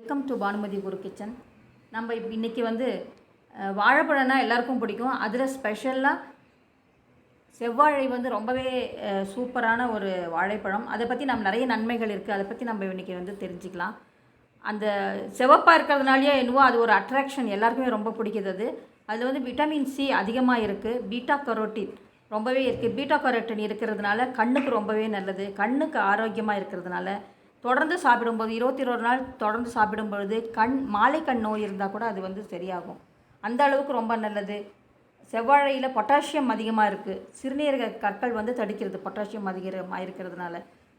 Welcome to Bhanumathi Guru kitchen நம்ம இப்போ இன்றைக்கி வந்து வாழைப்பழம்னா எல்லாருக்கும் பிடிக்கும். அதில் ஸ்பெஷலாக செவ்வாழை வந்து ரொம்பவே சூப்பரான ஒரு வாழைப்பழம். அதை பற்றி நம்ம நிறைய நன்மைகள் இருக்குது அதை பற்றி நம்ம இன்றைக்கி வந்து தெரிஞ்சுக்கலாம். அந்த சிவப்பாக இருக்கிறதுனாலேயே என்னவோ அது ஒரு அட்ராக்ஷன் எல்லாருக்குமே ரொம்ப பிடிக்குது அது. அதில் வந்து விட்டமின் சி அதிகமாக இருக்குது பீட்டா கரோட்டின் ரொம்பவே இருக்குது பீட்டா கரோட்டின் இருக்கிறதுனால கண்ணுக்கு ரொம்பவே நல்லது. கண்ணுக்கு ஆரோக்கியமாக இருக்கிறதுனால தொடர்ந்து சாப்பிடும்போது இருபத்தி ஒரு நாள் தொடர்ந்து சாப்பிடும் பொழுது கண் மாலை கண் நோய் இருந்தால் கூட அது வந்து சரியாகும். அந்த அளவுக்கு ரொம்ப நல்லது. செவ்வாழையில் பொட்டாசியம் அதிகமாக இருக்குது சிறுநீரக கற்கள் வந்து தடுக்கிறது பொட்டாசியம் அதிகமாக இருக்கிறதுனால.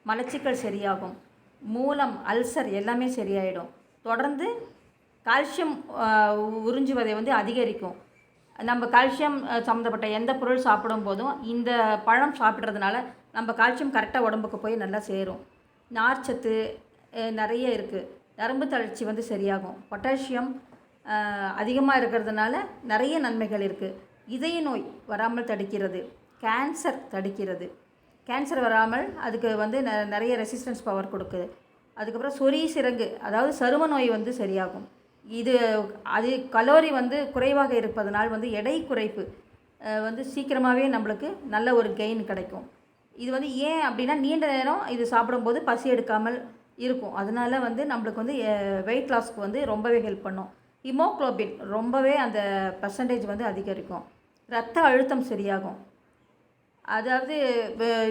மலச்சிக்கல் சரியாகும். மூலம் அல்சர் எல்லாமே சரியாயிடும். தொடர்ந்து கால்சியம் உறிஞ்சுவதை வந்து அதிகரிக்கும். நம்ம கால்சியம் சம்மந்தப்பட்ட எந்த பொருள் சாப்பிடும் போதும் இந்த பழம் சாப்பிட்றதுனால நம்ம கால்சியம் கரெக்டாக உடம்புக்கு போய் நல்லா சேரும். நார்ச்சத்து நிறைய இருக்குது நரம்பு தளர்ச்சி வந்து சரியாகும். பொட்டாசியம் அதிகமாக இருக்கிறதுனால நிறைய நன்மைகள் இருக்குது இதய நோய் வராமல் தடுக்கிறது. கேன்சர் தடுக்கிறது. கேன்சர் வராமல் அதுக்கு வந்து ந- நிறைய ரெசிஸ்டன்ஸ் பவர் கொடுக்குது. அதுக்கப்புறம் சொறி சிறங்கு அதாவது சரும நோய் வந்து சரியாகும். இது அது கலோரி வந்து குறைவாக இருப்பதனால் வந்து எடை குறைப்பு வந்து சீக்கிரமாகவே நம்மளுக்கு நல்ல ஒரு கெயின் கிடைக்கும். இது வந்து ஏன் அப்படின்னா நீண்ட நேரம் இது சாப்பிடும்போது பசி எடுக்காமல் இருக்கும். அதனால வந்து நம்மளுக்கு வந்து வெயிட் லாஸ்க்கு வந்து ரொம்பவே ஹெல்ப் பண்ணும். ஹிமோக்ளோபின் ரொம்பவே அந்த பர்சன்டேஜ் வந்து அதிகரிக்கும். ரத்த அழுத்தம் சரியாகும். அதாவது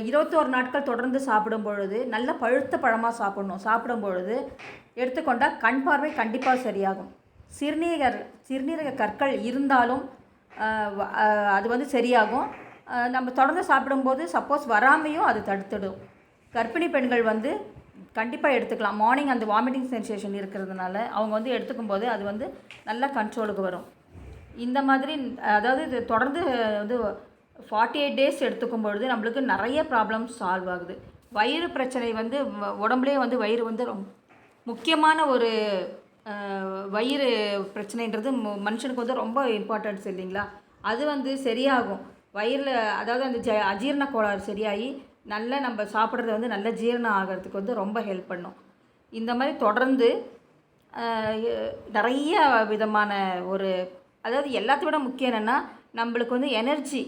இருபத்தோரு நாட்கள் தொடர்ந்து சாப்பிடும் பொழுது நல்ல பழுத்த பழமாக சாப்பிடணும். சாப்பிடும் பொழுது எடுத்துக்கொண்டால் கண் பார்வை கண்டிப்பாக சரியாகும். சிறுநீரக சிறுநீரக கற்கள் இருந்தாலும் அது வந்து சரியாகும். நம்ம தொடர்ந்து சாப்பிடும்போது சப்போஸ் வராமையும் அது தடுத்துடும். கர்ப்பிணி பெண்கள் வந்து கண்டிப்பாக எடுத்துக்கலாம். மார்னிங் அந்த வாமிட்டிங் சென்சேஷன் இருக்கிறதுனால அவங்க வந்து எடுத்துக்கும்போது அது வந்து நல்லா கண்ட்ரோலுக்கு வரும். இந்த மாதிரி அதாவது இது தொடர்ந்து வந்து ஃபார்ட்டி எயிட் டேஸ் எடுத்துக்கும் பொழுது நம்மளுக்கு நிறைய ப்ராப்ளம்ஸ் சால்வ் ஆகுது. வயிறு பிரச்சனை வந்து வ- வந்து வயிறு வந்து ரொம்ப முக்கியமான ஒரு வயிறு பிரச்சனைன்றது மனுஷனுக்கு வந்து ரொம்ப இம்பார்ட்டன்ஸ் இல்லைங்களா? அது வந்து சரியாகும். வயிறில் அதாவது அந்த ஜ அஜீரண கோளாறு சரியாகி நல்லா நம்ம சாப்பிட்றது வந்து நல்ல ஜீரணம் ஆகிறதுக்கு வந்து ரொம்ப ஹெல்ப் பண்ணும். இந்த மாதிரி தொடர்ந்து நிறைய விதமான ஒரு அதாவது எல்லாத்த விட முக்கியம் என்னென்னா நம்மளுக்கு வந்து எனர்ஜி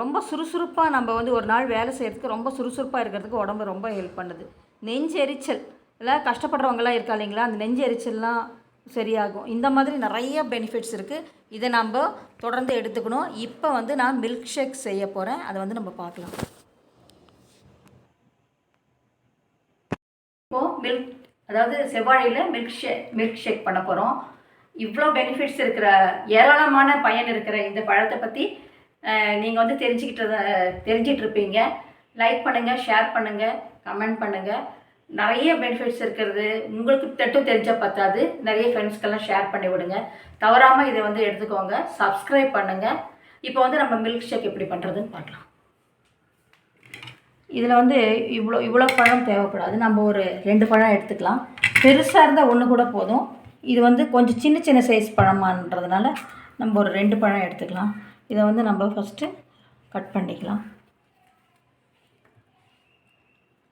ரொம்ப சுறுசுறுப்பாக நம்ம வந்து ஒரு நாள் வேலை செய்கிறதுக்கு ரொம்ப சுறுசுறுப்பாக இருக்கிறதுக்கு உடம்பு ரொம்ப ஹெல்ப் பண்ணுது. நெஞ்செரிச்சல் எல்லாம் கஷ்டப்படுறவங்கலாம் இருக்கா இல்லைங்களா? அந்த நெஞ்செரிச்சல்லாம் சரியாகும். இந்த மாதிரி நிறைய பெனிஃபிட்ஸ் இருக்குது இதை நம்ம தொடர்ந்து எடுத்துக்கணும். இப்போ வந்து நான் மில்க் ஷேக் செய்ய போகிறேன் அதை வந்து நம்ம பார்க்கலாம். இப்போது மில்க் அதாவது செவ்வாழையில் மில்க் ஷேக் மில்க் ஷேக் பண்ண போகிறோம் இவ்வளோ பெனிஃபிட்ஸ் இருக்கிற ஏராளமான பயன் இருக்கிற இந்த பழத்தை பற்றி நீங்கள் வந்து தெரிஞ்சுக்கிட்டு தெரிஞ்சிட்ருப்பீங்க லைக் பண்ணுங்கள் ஷேர் பண்ணுங்கள் கமெண்ட் பண்ணுங்கள் நிறைய பெனிஃபிட்ஸ் இருக்கிறது. உங்களுக்கு தட்டும் தெரிஞ்ச பத்தாது. நிறைய ஃப்ரெண்ட்ஸ்க்கெல்லாம் ஷேர் பண்ணி விடுங்க. தவறாமல் இதை வந்து எடுத்துக்கோங்க. சப்ஸ்கிரைப் பண்ணுங்கள் இப்போ வந்து நம்ம மில்க் ஷேக் எப்படி பண்ணுறதுன்னு பார்க்கலாம். இதில் வந்து இவ்வளோ இவ்வளோ பழம் தேவைப்படாது. நம்ம ஒரு ரெண்டு பழம் எடுத்துக்கலாம். பெருசாக இருந்தால் ஒன்று கூட போதும். இது வந்து கொஞ்சம் சின்ன சின்ன சைஸ் பழமான்றதுனால நம்ம ஒரு ரெண்டு பழம் எடுத்துக்கலாம். இதை வந்து நம்ம ஃபஸ்ட்டு கட் பண்ணிக்கலாம்.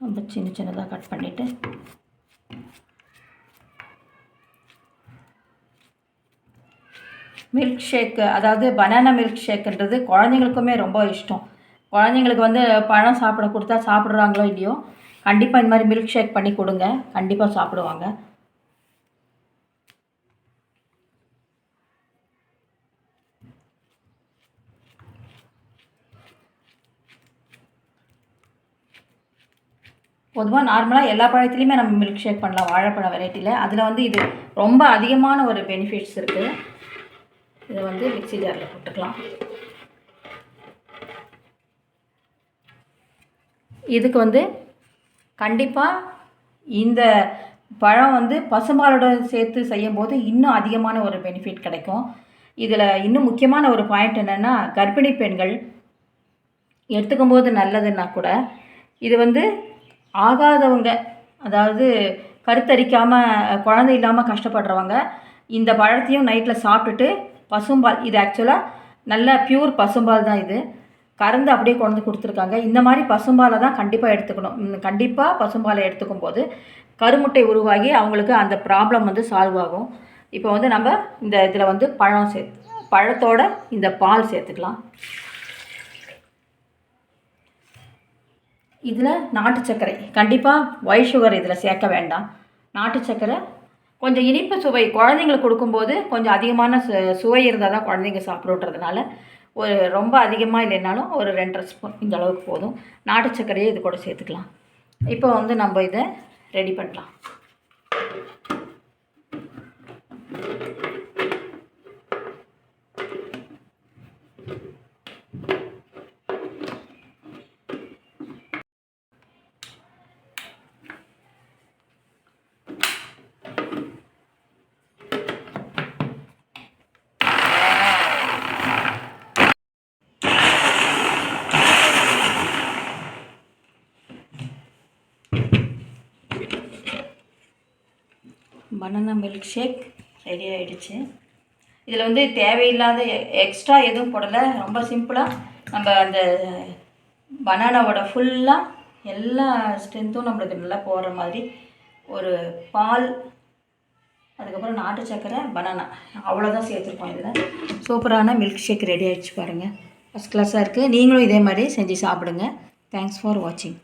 ரொம்ப சின்ன சின்னதாக கட் பண்ணிவிட்டு மில்க் ஷேக்கு அதாவது பனானா மில்க் ஷேக்குன்றது குழந்தைங்களுக்குமே ரொம்ப இஷ்டம். குழந்தைங்களுக்கு வந்து பழம் சாப்பிட கொடுத்தா சாப்பிட்றாங்களோ இல்லையோ கண்டிப்பாக இந்த மாதிரி மில்க் ஷேக் பண்ணி கொடுங்க. கண்டிப்பாக சாப்பிடுவாங்க. பொதுவாக நார்மலாக எல்லா பழத்துலேயுமே நம்ம மில்க் ஷேக் பண்ணலாம் வாழைப்பழம் வெரைட்டியில் அதில் வந்து இது ரொம்ப அதிகமான ஒரு பெனிஃபிட்ஸ் இருக்குது இதை வந்து மிக்சி ஜாரில் போட்டுக்கலாம். இதுக்கு வந்து கண்டிப்பாக இந்த பழம் வந்து பசும்பாலோட சேர்த்து செய்யும்போது இன்னும் அதிகமான ஒரு பெனிஃபிட் கிடைக்கும். இதில் இன்னும் முக்கியமான ஒரு பாயிண்ட் என்னென்னா கர்ப்பிணி பெண்கள் எடுத்துக்கும் போது நல்லதுன்னா கூட இது வந்து ஆகாதவங்க அதாவது கருத்தரிக்காமல் குழந்தை இல்லாமல் கஷ்டப்படுறவங்க இந்த பழத்தையும் நைட்டில் சாப்பிட்டுட்டு பசும்பால் இது ஆக்சுவலாக நல்ல பியூர் பசும்பால் தான் இது. கறந்து அப்படியே கொண்டு கொடுத்துருக்காங்க. இந்த மாதிரி பசும்பாலை தான் கண்டிப்பாக எடுத்துக்கணும். கண்டிப்பாக பசும்பாலை எடுத்துக்கும் போது கருமுட்டை உருவாகி அவங்களுக்கு அந்த ப்ராப்ளம் வந்து சால்வ் ஆகும். இப்போ வந்து நம்ம இந்த இதில் வந்து பழம் சேர்த்து பழத்தோட இந்த பால் சேர்த்துக்கலாம். இதில் நாட்டு சர்க்கரை. கண்டிப்பாக ஒயிட் சுகர் இதில் சேர்க்க வேண்டாம். நாட்டு சர்க்கரை கொஞ்சம் இனிப்பு சுவை குழந்தைங்களுக்கு கொடுக்கும்போது கொஞ்சம் அதிகமான சு சுவை இருந்தால் தான் குழந்தைங்க சாப்பிடுன்றதுனால ஒரு ரொம்ப அதிகமாக இல்லைனாலும் ஒரு ரெண்டரை ஸ்பூன் இந்த அளவுக்கு போதும். நாட்டு சர்க்கரையை இது கூட சேர்த்துக்கலாம். இப்போ வந்து நம்ம இதை ரெடி பண்ணலாம். பனானா மில்க் ஷேக் ரெடி ஆகிடுச்சு இதில் வந்து தேவையில்லாத எக்ஸ்ட்ரா எதுவும் போடலை. ரொம்ப சிம்பிளாக நம்ம அந்த பனானாவோட ஃபுல்லாக எல்லா ஸ்ட்ரென்த்தும் நம்மளுக்கு நல்லா போகிற மாதிரி ஒரு பால் அதுக்கப்புறம் நாட்டு சர்க்கரை பனானா அவ்வளோதான் சேர்த்துருக்கோம் இதில். சூப்பரான மில்க் ஷேக் ரெடி ஆகிடுச்சு பாருங்கள் ஃபஸ்ட் கிளாஸாக இருக்குது நீங்களும் இதே மாதிரி செஞ்சு சாப்பிடுங்க. தேங்க்ஸ் ஃபார் வாட்சிங்